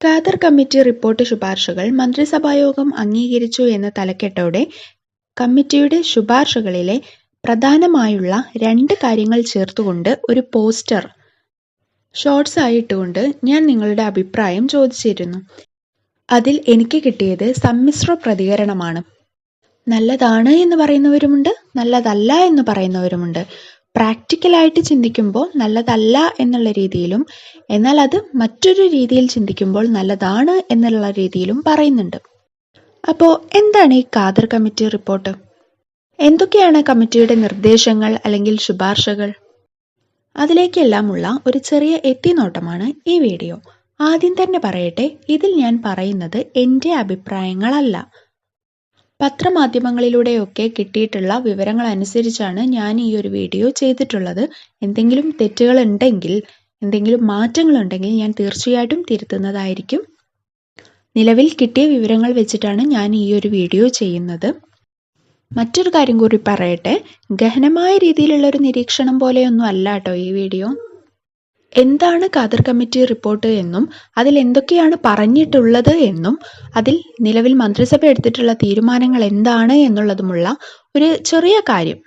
Khader committee report ശുപാർശകൾ മന്ത്രിസഭായോഗം അംഗീകരിച്ചു എന്ന തലക്കെട്ടോടെ കമ്മിറ്റിയുടെ ശുപാർശകളിലെ പ്രധാനമായുള്ള രണ്ട് കാര്യങ്ങൾ ചേർത്തുകൊണ്ട് ഒരു പോസ്റ്റർ ഷോർട്സ് ആയിട്ടുകൊണ്ട് ഞാൻ നിങ്ങളുടെ അഭിപ്രായം ചോദിച്ചിരുന്നു. അതിൽ എനിക്ക് കിട്ടിയത് സമ്മിശ്ര പ്രതികരണമാണ്. നല്ലതാണ് എന്ന് പറയുന്നവരുമുണ്ട്, നല്ലതല്ല എന്ന് പറയുന്നവരുമുണ്ട്. പ്രാക്ടിക്കലായിട്ട് ചിന്തിക്കുമ്പോൾ നല്ലതല്ല എന്നുള്ള രീതിയിലും എന്നാൽ അത് മറ്റൊരു രീതിയിൽ ചിന്തിക്കുമ്പോൾ നല്ലതാണ് എന്നുള്ള രീതിയിലും പറയുന്നുണ്ട്. അപ്പോൾ എന്താണ് ഈ കാദർ കമ്മിറ്റി റിപ്പോർട്ട്? എന്തൊക്കെയാണ് കമ്മിറ്റിയുടെ നിർദ്ദേശങ്ങൾ അല്ലെങ്കിൽ ശുപാർശകൾ? അതിലേക്കെല്ലാമുള്ള ഒരു ചെറിയ എത്തിനോട്ടമാണ് ഈ വീഡിയോ. ആദ്യം തന്നെ പറയട്ടെ ഇതിൽ ഞാൻ പറയുന്നത് എന്റെ അഭിപ്രായങ്ങളല്ല. പത്രമാധ്യമങ്ങളിലൂടെയൊക്കെ കിട്ടിയിട്ടുള്ള വിവരങ്ങൾ അനുസരിച്ചാണ് ഞാൻ ഈ ഒരു വീഡിയോ ചെയ്തിട്ടുള്ളത്. എന്തെങ്കിലും തെറ്റുകളുണ്ടെങ്കിൽ എന്തെങ്കിലും മാറ്റങ്ങളുണ്ടെങ്കിൽ ഞാൻ തീർച്ചയായിട്ടും തിരുത്തുന്നതായിരിക്കും. നിലവിൽ കിട്ടിയ വിവരങ്ങൾ വെച്ചിട്ടാണ് ഞാൻ ഈ ഒരു വീഡിയോ ചെയ്യുന്നത്. മറ്റൊരു കാര്യം കൂടി പറയട്ടെ ഗഹനമായ രീതിയിലുള്ള ഒരു നിരീക്ഷണം പോലെയൊന്നും അല്ല കേട്ടോ ഈ വീഡിയോ. എന്താണ് ഖാദർ കമ്മിറ്റി റിപ്പോർട്ട് എന്നും അതിൽ എന്തൊക്കെയാണ് പറഞ്ഞിട്ടുള്ളത് എന്നും അതിൽ നിലവിൽ മന്ത്രിസഭ എടുത്തിട്ടുള്ള തീരുമാനങ്ങൾ എന്താണ് എന്നുള്ളതുമുള്ള ഒരു ചെറിയ കാര്യം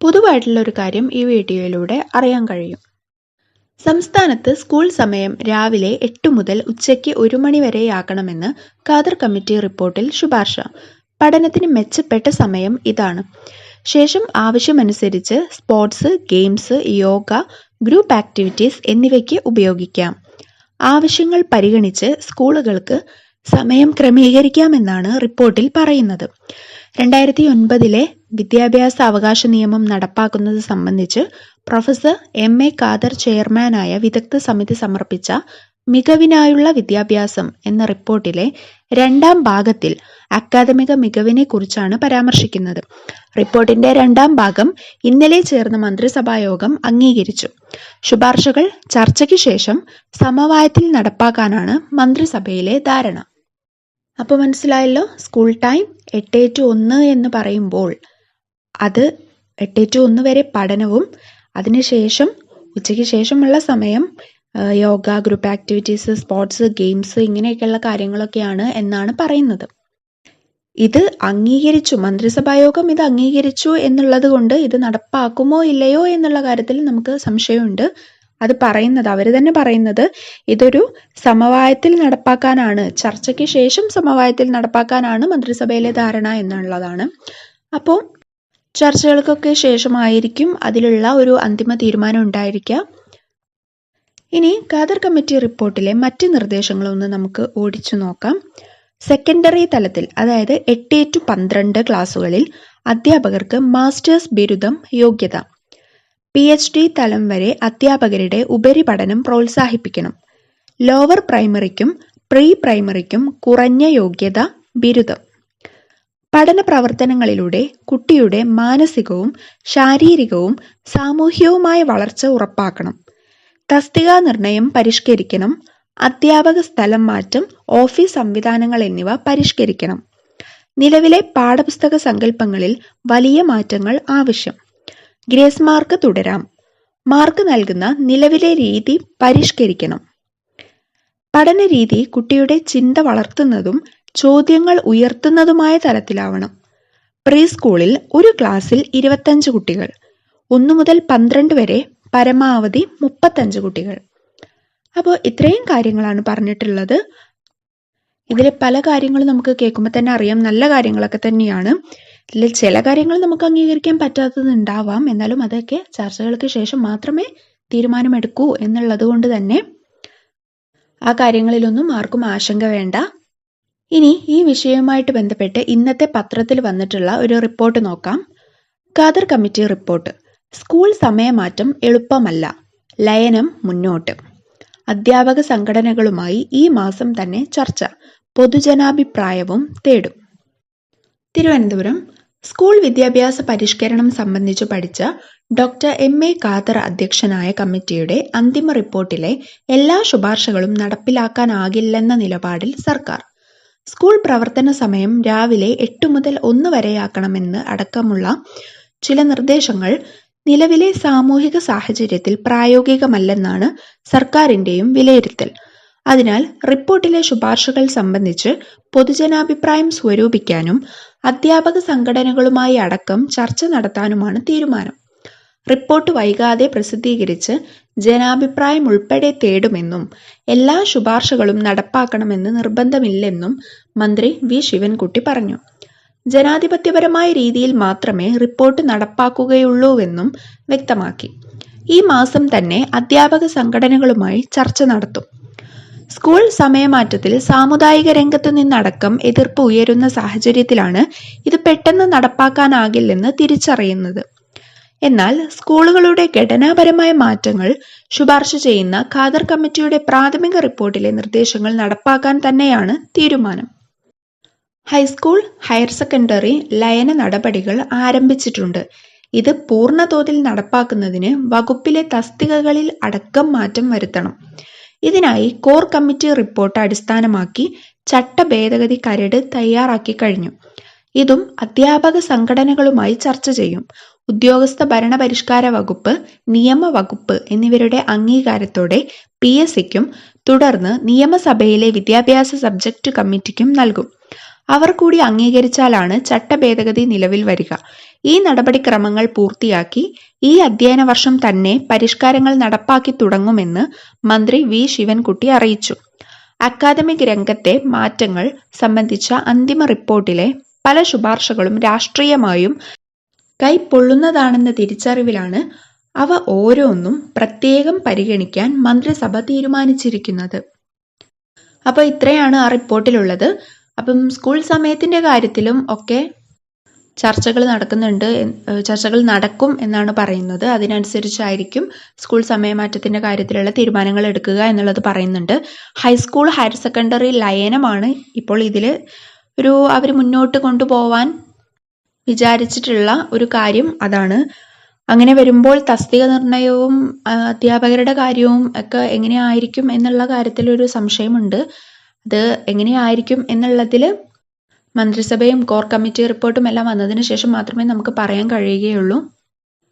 പൊതുവായിട്ടുള്ള ഒരു കാര്യം ഈ വീഡിയോയിലൂടെ അറിയാൻ കഴിയും. സംസ്ഥാനത്ത് സ്കൂൾ സമയം രാവിലെ എട്ട് മുതൽ ഉച്ചയ്ക്ക് ഒരു മണി വരെയാക്കണമെന്ന് ഖാദർ കമ്മിറ്റി റിപ്പോർട്ടിൽ ശുപാർശ. പഠനത്തിന് മെച്ചപ്പെട്ട സമയം ഇതാണ്. ശേഷം ആവശ്യമനുസരിച്ച് sports, games, yoga, group activities എന്നിവയ്ക്ക് ഉപയോഗിക്കാം. ആവശ്യങ്ങൾ പരിഗണിച്ച് സ്കൂളുകൾക്ക് സമയം ക്രമീകരിക്കാമെന്നാണ് റിപ്പോർട്ടിൽ പറയുന്നത്. രണ്ടായിരത്തി ഒൻപതിലെ വിദ്യാഭ്യാസ അവകാശ നിയമം നടപ്പാക്കുന്നത് സംബന്ധിച്ച് പ്രൊഫസർ എം. എ. ഖാദർ ചെയർമാനായ വിദഗ്ധ സമിതി സമർപ്പിച്ച മികവിനായുള്ള വിദ്യാഭ്യാസം എന്ന റിപ്പോർട്ടിലെ രണ്ടാം ഭാഗത്തിൽ അക്കാദമിക മികവിനെ കുറിച്ചാണ് പരാമർശിക്കുന്നത്. റിപ്പോർട്ടിന്റെ രണ്ടാം ഭാഗം ഇന്നലെ ചേർന്ന മന്ത്രിസഭായോഗം അംഗീകരിച്ചു. ശുപാർശകൾ ചർച്ചയ്ക്ക് ശേഷം സമവായത്തിൽ നടപ്പാക്കാനാണ് മന്ത്രിസഭയിലെ ധാരണ. അപ്പോൾ മനസ്സിലായല്ലോ സ്കൂൾ ടൈം എട്ട് ടു ഒന്ന് എന്ന് പറയുമ്പോൾ അത് എട്ട് ടു ഒന്ന് വരെ പഠനവും അതിനുശേഷം ഉച്ചയ്ക്ക് ശേഷമുള്ള സമയം yoga, group activities, sports, games ഇങ്ങനെയൊക്കെയുള്ള കാര്യങ്ങളൊക്കെയാണ് എന്നാണ് പറയുന്നത്. ഇത് അംഗീകരിച്ചു മന്ത്രിസഭായോഗം ഇത് അംഗീകരിച്ചു എന്നുള്ളത് കൊണ്ട് ഇത് നടപ്പാക്കുമോ ഇല്ലയോ എന്നുള്ള കാര്യത്തിൽ നമുക്ക് സംശയമുണ്ട്. അത് പറയുന്നത് അവർ തന്നെ പറയുന്നത് ഇതൊരു സമവായത്തിൽ നടപ്പാക്കാനാണ് ചർച്ചയ്ക്ക് ശേഷം സമവായത്തിൽ നടപ്പാക്കാനാണ് മന്ത്രിസഭയിലെ ധാരണ എന്നുള്ളതാണ്. അപ്പോൾ ചർച്ചകൾക്കൊക്കെ ശേഷമായിരിക്കും അതിലുള്ള ഒരു അന്തിമ തീരുമാനം ഉണ്ടായിരിക്കുക. ഇനി ഖാദർ കമ്മിറ്റി റിപ്പോർട്ടിലെ മറ്റ് നിർദ്ദേശങ്ങളൊന്ന് നമുക്ക് ഓടിച്ചു നോക്കാം. സെക്കൻഡറി തലത്തിൽ അതായത് എട്ട് ടു പന്ത്രണ്ട് ക്ലാസ്സുകളിൽ അധ്യാപകർക്ക് മാസ്റ്റേഴ്സ് ബിരുദം യോഗ്യത. പി. എച്ച്. ഡി തലം വരെ അധ്യാപകരുടെ ഉപരിപഠനം പ്രോത്സാഹിപ്പിക്കണം. ലോവർ പ്രൈമറിക്കും പ്രീ പ്രൈമറിക്കും കുറഞ്ഞ യോഗ്യത ബിരുദം. പഠന പ്രവർത്തനങ്ങളിലൂടെ കുട്ടിയുടെ മാനസികവും ശാരീരികവും സാമൂഹികവുമായ വളർച്ച ഉറപ്പാക്കണം. തസ്തികാ നിർണയം പരിഷ്കരിക്കണം. അധ്യാപക സ്ഥലം മാറ്റം, ഓഫീസ് സംവിധാനങ്ങൾ എന്നിവ പരിഷ്കരിക്കണം. നിലവിലെ പാഠപുസ്തക സങ്കല്പങ്ങളിൽ വലിയ മാറ്റങ്ങൾ ആവശ്യം. ഗ്രേസ് മാർക്ക് തുടരാം. മാർക്ക് നൽകുന്ന നിലവിലെ രീതി പരിഷ്കരിക്കണം. പഠന രീതി കുട്ടിയുടെ ചിന്ത വളർത്തുന്നതും ചോദ്യങ്ങൾ ഉയർത്തുന്നതുമായ തരത്തിലാവണം. പ്രീ സ്കൂളിൽ ഒരു ക്ലാസ്സിൽ ഇരുപത്തഞ്ച് കുട്ടികൾ. ഒന്നു മുതൽ പന്ത്രണ്ട് വരെ പരമാവധി മുപ്പത്തഞ്ച് കുട്ടികൾ. അപ്പോൾ ഇത്രയും കാര്യങ്ങളാണ് പറഞ്ഞിട്ടുള്ളത്. ഇതിലെ പല കാര്യങ്ങളും നമുക്ക് കേൾക്കുമ്പോൾ തന്നെ അറിയാം നല്ല കാര്യങ്ങളൊക്കെ തന്നെയാണ്. ഇതിൽ ചില കാര്യങ്ങൾ നമുക്ക് അംഗീകരിക്കാൻ പറ്റാത്തത് ഉണ്ടാവാം. എന്നാലും അതൊക്കെ ചർച്ചകൾക്ക് ശേഷം മാത്രമേ തീരുമാനമെടുക്കൂ എന്നുള്ളത് കൊണ്ട് തന്നെ ആ കാര്യങ്ങളിലൊന്നും ആർക്കും ആശങ്ക വേണ്ട. ഇനി ഈ വിഷയവുമായിട്ട് ബന്ധപ്പെട്ട് ഇന്നത്തെ പത്രത്തിൽ വന്നിട്ടുള്ള ഒരു റിപ്പോർട്ട് നോക്കാം. ഖാദർ കമ്മിറ്റി റിപ്പോർട്ട് സ്കൂൾ സമയമാറ്റം എളുപ്പമല്ല. ലയനം മുന്നോട്ട്. അധ്യാപക സംഘടനകളുമായി ഈ മാസം തന്നെ ചർച്ച. പൊതുജനാഭിപ്രായവും തേടും. തിരുവനന്തപുരം സ്കൂൾ വിദ്യാഭ്യാസ പരിഷ്കരണം സംബന്ധിച്ചു പഠിച്ച ഡോക്ടർ എം. എ. ഖാദർ അധ്യക്ഷനായ കമ്മിറ്റിയുടെ അന്തിമ റിപ്പോർട്ടിലെ എല്ലാ ശുപാർശകളും നടപ്പിലാക്കാനാകില്ലെന്ന നിലപാടിൽ സർക്കാർ. സ്കൂൾ പ്രവർത്തന സമയം രാവിലെ എട്ട് മുതൽ ഒന്ന് വരെയാക്കണമെന്ന് അടക്കമുള്ള ചില നിർദ്ദേശങ്ങൾ നിലവിലെ സാമൂഹിക സാഹചര്യത്തിൽ പ്രായോഗികമല്ലെന്നാണ് സർക്കാരിന്റെയും വിലയിരുത്തൽ. അതിനാൽ റിപ്പോർട്ടിലെ ശുപാർശകൾ സംബന്ധിച്ച് പൊതുജനാഭിപ്രായം സ്വരൂപിക്കാനും അധ്യാപക സംഘടനകളുമായി അടക്കം ചർച്ച നടത്താനുമാണ് തീരുമാനം. റിപ്പോർട്ട് വൈകാതെ പ്രസിദ്ധീകരിച്ച് ജനാഭിപ്രായം ഉൾപ്പെടെ തേടുമെന്നും എല്ലാ ശുപാർശകളും നടപ്പാക്കണമെന്ന് നിർബന്ധമില്ലെന്നും മന്ത്രി വി. ശിവൻകുട്ടി പറഞ്ഞു. ജനാധിപത്യപരമായ രീതിയിൽ മാത്രമേ റിപ്പോർട്ട് നടപ്പാക്കുകയുള്ളൂവെന്നും വ്യക്തമാക്കി. ഈ മാസം തന്നെ അധ്യാപക സംഘടനകളുമായി ചർച്ച നടത്തും. സ്കൂൾ സമയമാറ്റത്തിൽ സാമുദായിക രംഗത്തു നിന്നടക്കം എതിർപ്പ് ഉയരുന്ന സാഹചര്യത്തിലാണ് ഇത് പെട്ടെന്ന് നടപ്പാക്കാനാകില്ലെന്ന് തിരിച്ചറിയുന്നത്. എന്നാൽ സ്കൂളുകളുടെ ഘടനാപരമായ മാറ്റങ്ങൾ ശുപാർശ ചെയ്യുന്ന ഖാദർ കമ്മിറ്റിയുടെ പ്രാഥമിക റിപ്പോർട്ടിലെ നിർദ്ദേശങ്ങൾ നടപ്പാക്കാൻ തന്നെയാണ് തീരുമാനം. ഹൈസ്കൂൾ ഹയർ സെക്കൻഡറി ലയന നടപടികൾ ആരംഭിച്ചിട്ടുണ്ട്. ഇത് പൂർണതോതിൽ നടപ്പാക്കുന്നതിന് വകുപ്പിലെ തസ്തികകളിൽ അടക്കം മാറ്റം വരുത്തണം. ഇതിനായി കോർ കമ്മിറ്റി റിപ്പോർട്ട് അടിസ്ഥാനമാക്കി ചട്ട ഭേദഗതി കരട് തയ്യാറാക്കി കഴിഞ്ഞു. ഇതും അധ്യാപക സംഘടനകളുമായി ചർച്ച ചെയ്യും. ഉദ്യോഗസ്ഥ ഭരണപരിഷ്കാര വകുപ്പ് നിയമ വകുപ്പ് എന്നിവരുടെ അംഗീകാരത്തോടെ പി എസ് സിക്കും തുടർന്ന് നിയമസഭയിലെ വിദ്യാഭ്യാസ സബ്ജക്റ്റ് കമ്മിറ്റിക്കും നൽകും. അവർ കൂടി അംഗീകരിച്ചാലാണ് ചട്ട ഭേദഗതി നിലവിൽ വരിക. ഈ നടപടിക്രമങ്ങൾ പൂർത്തിയാക്കി ഈ അധ്യയന വർഷം തന്നെ പരിഷ്കാരങ്ങൾ നടപ്പാക്കി തുടങ്ങുമെന്ന് മന്ത്രി വി. ശിവൻകുട്ടി അറിയിച്ചു. അക്കാദമിക് രംഗത്തെ മാറ്റങ്ങൾ സംബന്ധിച്ച അന്തിമ റിപ്പോർട്ടിലെ പല ശുപാർശകളും രാഷ്ട്രീയമായും കൈപ്പൊള്ളുന്നതാണെന്ന തിരിച്ചറിവിലാണ് അവ ഓരോന്നും പ്രത്യേകം പരിഗണിക്കാൻ മന്ത്രിസഭ തീരുമാനിച്ചിരിക്കുന്നത്. അപ്പോൾ ഇത്രയാണ് ആ റിപ്പോർട്ടിലുള്ളത്. അപ്പം സ്കൂൾ സമയത്തിന്റെ കാര്യത്തിലും ഒക്കെ ചർച്ചകൾ നടക്കുന്നുണ്ട് ചർച്ചകൾ നടക്കും എന്നാണ് പറയുന്നത്. അതിനനുസരിച്ചായിരിക്കും സ്കൂൾ സമയമാറ്റത്തിന്റെ കാര്യത്തിലുള്ള തീരുമാനങ്ങൾ എടുക്കുക എന്നുള്ളത് പറയുന്നുണ്ട്. ഹൈസ്കൂൾ ഹയർ സെക്കൻഡറി ലയനമാണ് ഇപ്പോൾ ഇതിൽ ഒരു അവർ മുന്നോട്ട് കൊണ്ടുപോവാൻ വിചാരിച്ചിട്ടുള്ള ഒരു കാര്യം അതാണ്. അങ്ങനെ വരുമ്പോൾ തസ്തിക നിർണയവും അധ്യാപകരുടെ കാര്യവും ഒക്കെ എങ്ങനെയായിരിക്കും എന്നുള്ള കാര്യത്തിൽ ഒരു സംശയമുണ്ട്. അത് എങ്ങനെയായിരിക്കും എന്നുള്ളതിൽ മന്ത്രിസഭയും കോർ കമ്മിറ്റി റിപ്പോർട്ടും എല്ലാം വന്നതിന് ശേഷം മാത്രമേ നമുക്ക് പറയാൻ കഴിയുകയുള്ളൂ.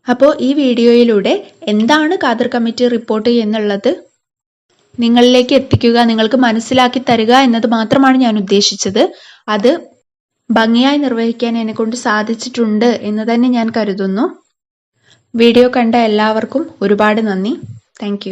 അപ്പോൾ ഈ വീഡിയോയിലൂടെ എന്താണ് കാദർ കമ്മിറ്റി റിപ്പോർട്ട് എന്നുള്ളത് നിങ്ങളിലേക്ക് എത്തിക്കുക നിങ്ങൾക്ക് മനസ്സിലാക്കി തരിക എന്നത് മാത്രമാണ് ഞാൻ ഉദ്ദേശിച്ചത്. അത് ഭംഗിയായി നിർവഹിക്കാൻ എന്നെ കൊണ്ട് സാധിച്ചിട്ടുണ്ട് എന്ന് തന്നെ ഞാൻ കരുതുന്നു. വീഡിയോ കണ്ട എല്ലാവർക്കും ഒരുപാട് നന്ദി. താങ്ക്